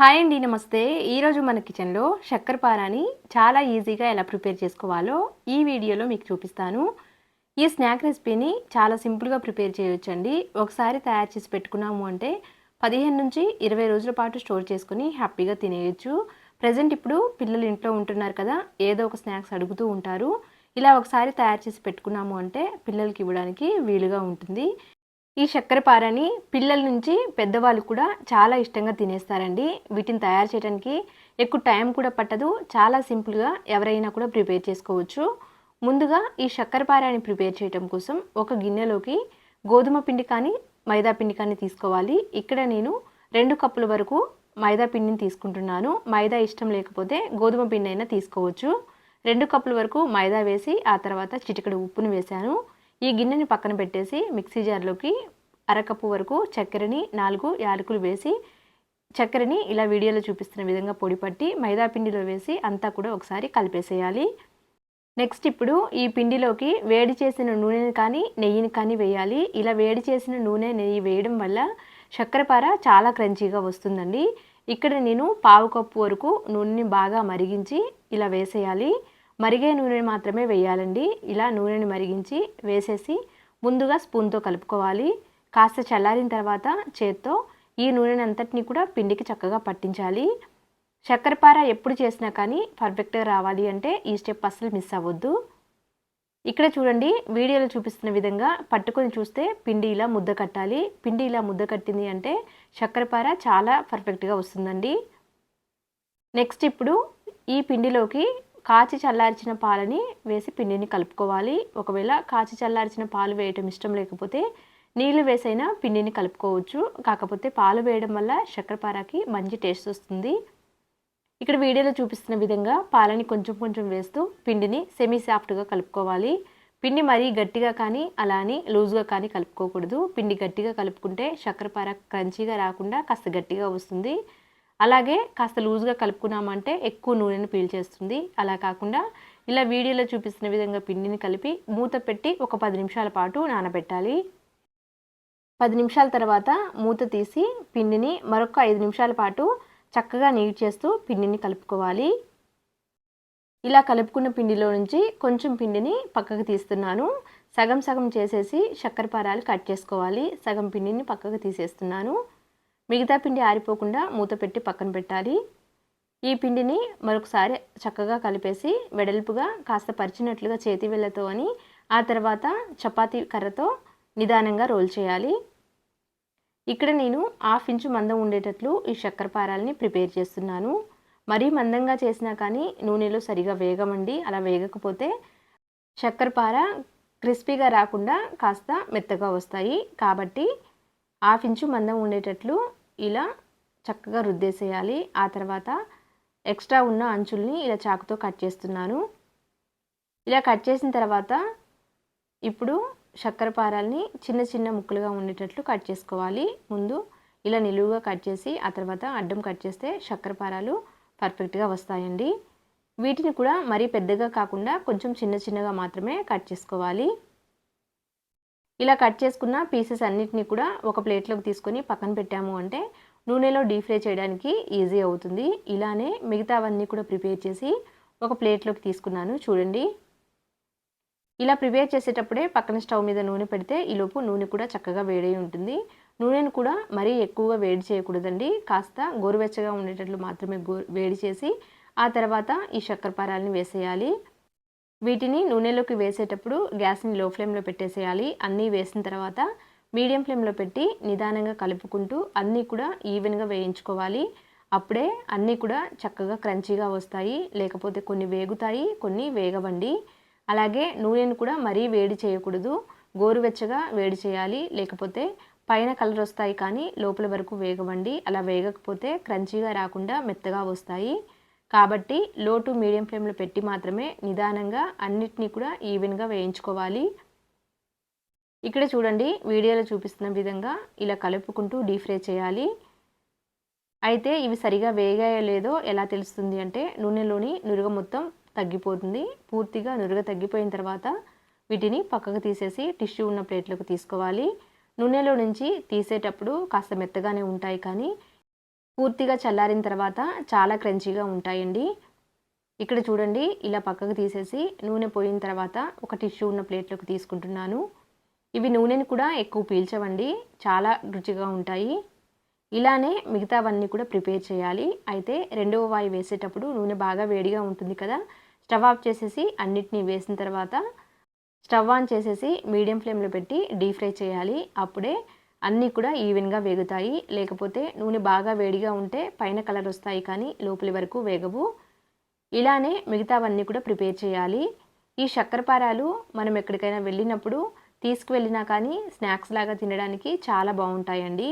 Hi అండి నమస్తే. ఈరోజు మన కిచెన్లో చక్కెర పారాని చాలా ఈజీగా ఎలా ప్రిపేర్ చేసుకోవాలో ఈ వీడియోలో మీకు చూపిస్తాను. ఈ స్నాక్ రెసిపీని చాలా సింపుల్గా ప్రిపేర్ చేయొచ్చండి. ఒకసారి తయారు చేసి పెట్టుకున్నాము అంటే పదిహేను నుంచి ఇరవై రోజుల పాటు స్టోర్ చేసుకుని హ్యాపీగా తినేయచ్చు. ప్రజెంట్ ఇప్పుడు పిల్లలు ఇంట్లో ఉంటున్నారు కదా ఏదో ఒక స్నాక్స్ అడుగుతూ ఉంటారు. ఇలా ఒకసారి తయారు చేసి పెట్టుకున్నాము అంటే పిల్లలకి ఇవ్వడానికి వీలుగా ఉంటుంది. ఈ చక్కెరపారని పిల్లల నుంచి పెద్దవాళ్ళు కూడా చాలా ఇష్టంగా తినేస్తారండి. వీటిని తయారు చేయడానికి ఎక్కువ టైం కూడా పట్టదు. చాలా సింపుల్గా ఎవరైనా కూడా ప్రిపేర్ చేసుకోవచ్చు. ముందుగా ఈ చక్కెరపారని ప్రిపేర్ చేయడం కోసం ఒక గిన్నెలోకి గోధుమ పిండి కానీ మైదా పిండి కానీ తీసుకోవాలి. ఇక్కడ నేను రెండు కప్పుల వరకు మైదా పిండిని తీసుకుంటున్నాను. మైదా ఇష్టం లేకపోతే గోధుమ పిండి అయినా తీసుకోవచ్చు. రెండు కప్పుల వరకు మైదా వేసి ఆ తర్వాత చిటికడు ఉప్పును వేశాను. ఈ గిన్నెని పక్కన పెట్టేసి మిక్సీ జార్లోకి అరకప్పు వరకు చక్కెరని నాలుగు యాలకులు వేసి చక్కెరని ఇలా వీడియోలో చూపిస్తున్న విధంగా పొడి పట్టి మైదా పిండిలో వేసి అంతా కూడా ఒకసారి కలిపేసేయాలి. నెక్స్ట్ ఇప్పుడు ఈ పిండిలోకి వేడి చేసిన నూనెని కానీ నెయ్యిని కానీ వేయాలి. ఇలా వేడి చేసిన నూనె నెయ్యి వేయడం వల్ల చక్కెరపార చాలా క్రంచీగా వస్తుందండి. ఇక్కడ నేను పావు కప్పు వరకు నూనెని బాగా మరిగించి ఇలా వేసేయాలి. మరిగే నూనెని మాత్రమే వేయాలండి. ఇలా నూనెని మరిగించి వేసేసి ముందుగా స్పూన్తో కలుపుకోవాలి. కాస్త చల్లారిన తర్వాత చేత్తో ఈ నూనెని అంతటిని కూడా పిండికి చక్కగా పట్టించాలి. చక్కెరపార ఎప్పుడు చేసినా కానీ పర్ఫెక్ట్గా రావాలి అంటే ఈ స్టెప్ అస్సలు మిస్ అవ్వద్దు. ఇక్కడ చూడండి వీడియోలో చూపిస్తున్న విధంగా పట్టుకొని చూస్తే పిండి ఇలా ముద్ద కట్టాలి. పిండి ఇలా ముద్ద కట్టింది అంటే చక్కెరపార చాలా పర్ఫెక్ట్గా వస్తుందండి. నెక్స్ట్ ఇప్పుడు ఈ పిండిలోకి కాచి చల్లార్చిన పాలని వేసి పిండిని కలుపుకోవాలి. ఒకవేళ కాచి చల్లార్చిన పాలు వేయటం ఇష్టం లేకపోతే నీళ్ళు వేసైనా పిండిని కలుపుకోవచ్చు. కాకపోతే పాలు వేయడం వల్ల చక్కెరపారకి మంచి టేస్ట్ వస్తుంది. ఇక్కడ వీడియోలో చూపిస్తున్న విధంగా పాలని కొంచెం కొంచెం వేస్తూ పిండిని సెమీ సాఫ్ట్గా కలుపుకోవాలి. పిండి మరీ గట్టిగా కానీ అలా అని లూజ్గా కానీ కలుపుకోకూడదు. పిండి గట్టిగా కలుపుకుంటే చక్కెరపార క్రంచీగా రాకుండా కాస్త గట్టిగా వస్తుంది. అలాగే కాస్త లూజ్గా కలుపుకున్నామంటే ఎక్కువ నూనెను పీల్చేస్తుంది. అలా కాకుండా ఇలా వీడియోలో చూపిస్తున్న విధంగా పిండిని కలిపి మూత పెట్టి ఒక పది నిమిషాల పాటు నానబెట్టాలి. పది నిమిషాల తర్వాత మూత తీసి పిండిని మరొక ఐదు నిమిషాల పాటు చక్కగా నీట్ చేస్తూ పిండిని కలుపుకోవాలి. ఇలా కలుపుకున్న పిండిలో నుంచి కొంచెం పిండిని పక్కకు తీస్తున్నాను. సగం సగం చేసేసి చక్కెర పారాలు కట్ చేసుకోవాలి. సగం పిండిని పక్కకు తీసేస్తున్నాను. మిగతా పిండి ఆరిపోకుండా మూత పెట్టి పక్కన పెట్టాలి. ఈ పిండిని మరొకసారి చక్కగా కలిపేసి వెడల్పుగా కాస్త పరిచినట్లుగా చేతి వెళ్ళతో అని ఆ తర్వాత చపాతీ కర్రతో నిదానంగా రోల్ చేయాలి. ఇక్కడ నేను హాఫ్ ఇంచు మందం ఉండేటట్లు ఈ చక్కెర పారాలని ప్రిపేర్ చేస్తున్నాను. మరీ మందంగా చేసినా కానీ నూనెలో సరిగా వేగమండి అలా వేగకపోతే చక్కెర పార క్రిస్పీగా రాకుండా కాస్త మెత్తగా వస్తాయి. కాబట్టి హాఫ్ ఇంచు మందం ఉండేటట్లు ఇలా చక్కగా రుద్దేసేయాలి. ఆ తర్వాత ఎక్స్ట్రా ఉన్న అంచుల్ని ఇలా చాకుతో కట్ చేస్తున్నాను. ఇలా కట్ చేసిన తర్వాత ఇప్పుడు చక్కెరపారాలని చిన్న చిన్న ముక్కలుగా ఉండేటట్లు కట్ చేసుకోవాలి. ముందు ఇలా నిలువుగా కట్ చేసి ఆ తర్వాత అడ్డం కట్ చేస్తే చక్కెర పారాలు పర్ఫెక్ట్గా వస్తాయండి. వీటిని కూడా మరీ పెద్దగా కాకుండా కొంచెం చిన్న చిన్నగా మాత్రమే కట్ చేసుకోవాలి. ఇలా కట్ చేసుకున్న పీసెస్ అన్నిటిని కూడా ఒక ప్లేట్లోకి తీసుకొని పక్కన పెట్టాము అంటే నూనెలో డీప్ ఫ్రై చేయడానికి ఈజీ అవుతుంది. ఇలానే మిగతావన్నీ కూడా ప్రిపేర్ చేసి ఒక ప్లేట్లోకి తీసుకున్నాను. చూడండి. ఇలా ప్రిపేర్ చేసేటప్పుడే పక్కన స్టవ్ మీద నూనె పెడితే ఈలోపు నూనె కూడా చక్కగా వేడై ఉంటుంది. నూనెను కూడా మరీ ఎక్కువగా వేడి చేయకూడదండి. కాస్త గోరువెచ్చగా ఉండేటట్లు మాత్రమే వేడి చేసి ఆ తర్వాత ఈ చక్కెర పారాలని వేసేయాలి. వీటిని నూనెలోకి వేసేటప్పుడు గ్యాస్ని లో ఫ్లేమ్లో పెట్టేసేయాలి. అన్నీ వేసిన తర్వాత మీడియం ఫ్లేమ్లో పెట్టి నిదానంగా కలుపుకుంటూ అన్నీ కూడా ఈవెన్గా వేయించుకోవాలి. అప్పుడే అన్నీ కూడా చక్కగా క్రంచీగా వస్తాయి. లేకపోతే కొన్ని వేగుతాయి కొన్ని వేగవండి. అలాగే నూనెను కూడా మరీ వేడి చేయకూడదు. గోరువెచ్చగా వేడి చేయాలి. లేకపోతే పైన కలర్ వస్తాయి కానీ లోపల వరకు వేగవండి. అలా వేగకపోతే క్రంచీగా రాకుండా మెత్తగా వస్తాయి. కాబట్టి లో టు మీడియం ఫ్లేమ్లో పెట్టి మాత్రమే నిదానంగా అన్నిటినీ కూడా ఈవెన్గా వేయించుకోవాలి. ఇక్కడ చూడండి వీడియోలో చూపిస్తున్న విధంగా ఇలా కలుపుకుంటూ డీప్ ఫ్రై చేయాలి. అయితే ఇవి సరిగా వేగాయో లేదో ఎలా తెలుస్తుంది అంటే నూనెలోని నురుగ మొత్తం తగ్గిపోతుంది. పూర్తిగా నురుగ తగ్గిపోయిన తర్వాత వీటిని పక్కకు తీసేసి టిష్యూ ఉన్న ప్లేట్లోకి తీసుకోవాలి. నూనెలో నుంచి తీసేటప్పుడు కాస్త మెత్తగానే ఉంటాయి కానీ పూర్తిగా చల్లారిన తర్వాత చాలా క్రంచీగా ఉంటాయండి. ఇక్కడ చూడండి ఇలా పక్కకు తీసేసి నూనె పోయిన తర్వాత ఒక టిష్యూ ఉన్న ప్లేట్లోకి తీసుకుంటున్నాను. ఇవి నూనెని కూడా ఎక్కువ పీల్చవండి చాలా రుచిగా ఉంటాయి. ఇలానే మిగతావన్నీ కూడా ప్రిపేర్ చేయాలి. అయితే రెండవ వాయి వేసేటప్పుడు నూనె బాగా వేడిగా ఉంటుంది కదా స్టవ్ ఆఫ్ చేసేసి అన్నిటినీ వేసిన తర్వాత స్టవ్ ఆన్ చేసేసి మీడియం ఫ్లేమ్లో పెట్టి డీప్ ఫ్రై చేయాలి. అప్పుడే అన్నీ కూడా ఈవెన్గా వేగుతాయి. లేకపోతే నూనె బాగా వేడిగా ఉంటే పైన కలర్ వస్తాయి కానీ లోపలి వరకు వేగవు. ఇలానే మిగతావన్నీ కూడా ప్రిపేర్ చేయాలి. ఈ చక్కెరపారాలు మనం ఎక్కడికైనా వెళ్ళినప్పుడు తీసుకువెళ్ళినా కానీ స్నాక్స్ లాగా తినడానికి చాలా బాగుంటాయండి.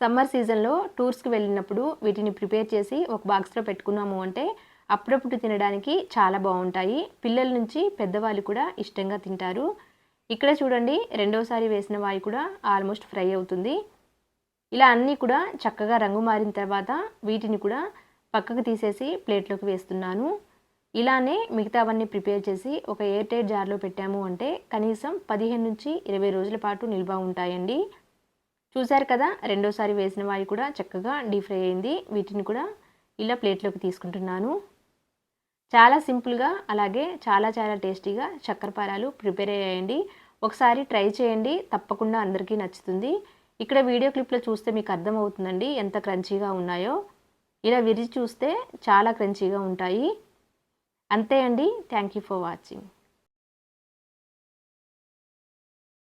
సమ్మర్ సీజన్లో టూర్స్కి వెళ్ళినప్పుడు వీటిని ప్రిపేర్ చేసి ఒక బాక్స్లో పెట్టుకున్నాము అంటే అప్పుడప్పుడు తినడానికి చాలా బాగుంటాయి. పిల్లల నుంచి పెద్దవాళ్ళు కూడా ఇష్టంగా తింటారు. ఇక్కడ చూడండి రెండవసారి వేసిన వాయి కూడా ఆల్మోస్ట్ ఫ్రై అవుతుంది. ఇలా అన్నీ కూడా చక్కగా రంగు మారిన తర్వాత వీటిని కూడా పక్కకు తీసేసి ప్లేట్లోకి వేస్తున్నాను. ఇలానే మిగతావన్నీ ప్రిపేర్ చేసి ఒక ఎయిర్ టైట్ జార్లో పెట్టాము అంటే కనీసం పదిహేను నుంచి ఇరవై రోజుల పాటు నిల్వ ఉంటాయండి. చూశారు కదా రెండోసారి వేసిన వాయి కూడా చక్కగా డీప్ ఫ్రై అయింది. వీటిని కూడా ఇలా ప్లేట్లోకి తీసుకుంటున్నాను. చాలా సింపుల్గా అలాగే చాలా చాలా టేస్టీగా చక్కెరపారాలు ప్రిపేర్ అయ్యాయండి ఒకసారి ట్రై చేయండి తప్పకుండా అందరికీ నచ్చుతుంది. ఇక్కడ వీడియో క్లిప్లో చూస్తే మీకు అర్థమవుతుందండి ఎంత క్రంచీగా ఉన్నాయో. ఇలా విరిచి చూస్తే చాలా క్రంచీగా ఉంటాయి. అంతే అండి. Thank you for watching.